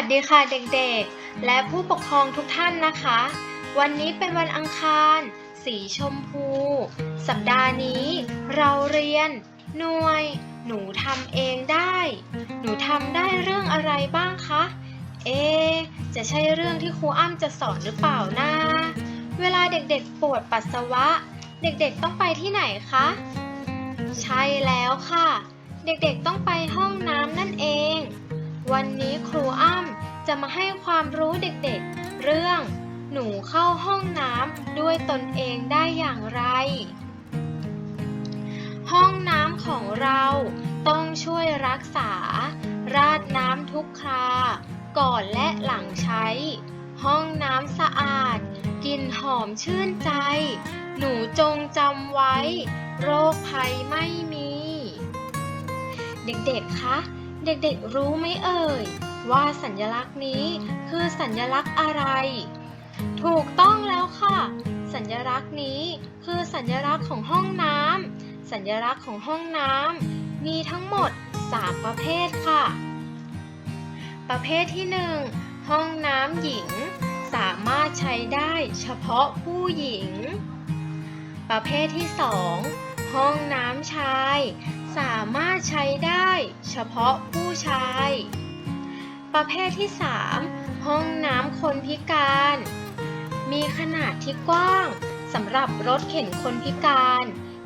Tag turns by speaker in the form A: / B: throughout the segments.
A: วัสดีค่ะเด็กๆ และผู้ปกครองทุกท่านนะคะ วันนี้เป็นวันอังคาร สีชมพู สัปดาห์นี้ เราเรียน หน่วย หนูทำเองได้ หนูทำได้เรื่องอะไรบ้างคะ เอ จะใช่เรื่องที่ครูอ้ำจะสอนหรือเปล่านะเวลาเด็กๆปวดปัสสาวะ เด็กๆต้องไปที่ไหนคะ ใช่แล้วค่ะ เด็กๆต้องไปห้องน้ำนั่นเอง วันนี้ครูอ้ำ จะมาให้ความรู้เด็กๆ เรื่อง หนูเข้าห้องน้ำด้วยตนเองได้อย่างไร ห้องน้ำของเราต้องช่วยรักษา ราดน้ำทุกครา ก่อนและหลังใช้ ห้องน้ำสะอาดกลิ่นหอมชื่นใจ หนูจงจำไว้ โรคภัยไม่มี เด็กๆ คะ เด็กๆ รู้ไหมเอ่ย ว่าสัญลักษณ์นี้คือสัญลักษณ์อะไร ถูกต้องแล้วค่ะ สัญลักษณ์นี้คือสัญลักษณ์ของห้องน้ำสัญลักษณ์ของห้องน้ำมีทั้งหมด 3 ประเภทค่ะ ประเภทที่ 1 ห้องน้ำหญิง สามารถใช้ได้เฉพาะผู้หญิง ประเภทที่ 2 ห้องน้ำชาย สามารถใช้ได้เฉพาะผู้ชาย ประเภทที่ 3 ห้องน้ำคนพิการ มีขนาดที่กว้างสำหรับรถเข็นคนพิการ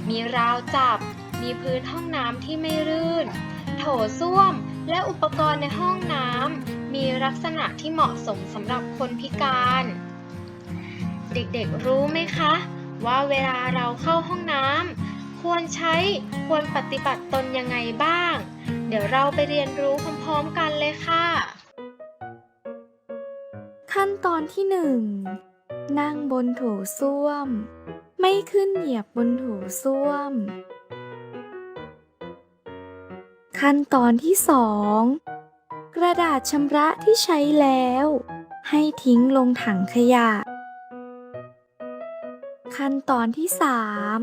A: มีราวจับ มีพื้นห้องน้ำที่ไม่รื่น โถส้วมและอุปกรณ์ในห้องน้ำมีลักษณะที่เหมาะสมสำหรับคนพิการ เด็กๆรู้ไหมคะ ว่าเวลาเราเข้าห้องน้ำควรใช้ควรปฏิบัติตนยังไงบ้าง เดี๋ยวเราไปเรียนรู้พ ร้อมๆกันเลยค่ะ
B: ขั้นตอนที่หนึ่งนั่งบนโถส้วม ไม่ขึ้นเหยียบบนโถส้วม ขั้นตอนที่สองกระดาษชำระที่ใช้แล้ว ให้ทิ้งลงถังขยะ ขั้นตอนที่สาม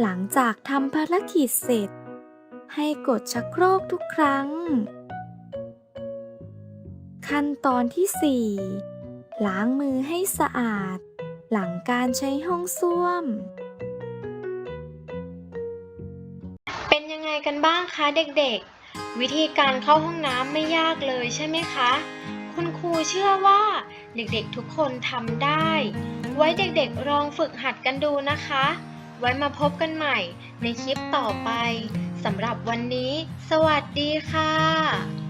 B: หลังจากทำภารกิจเสร็จ ให้กดชักโครกทุกครั้ง ขั้นตอนที่ 4 ล้างมือให้สะอาด หลังการใช้ห้องส้วม
A: เป็นยังไงกันบ้างคะเด็กๆ วิธีการเข้าห้องน้ำไม่ยากเลยใช่ไหมคะ คุณครูเชื่อว่าเด็กๆทุกคนทำได้ ไว้เด็กๆลองฝึกหัดกันดูนะคะ ไว้มาพบกันใหม่ในคลิปต่อไปสำหรับวันนี้ สวัสดีค่ะ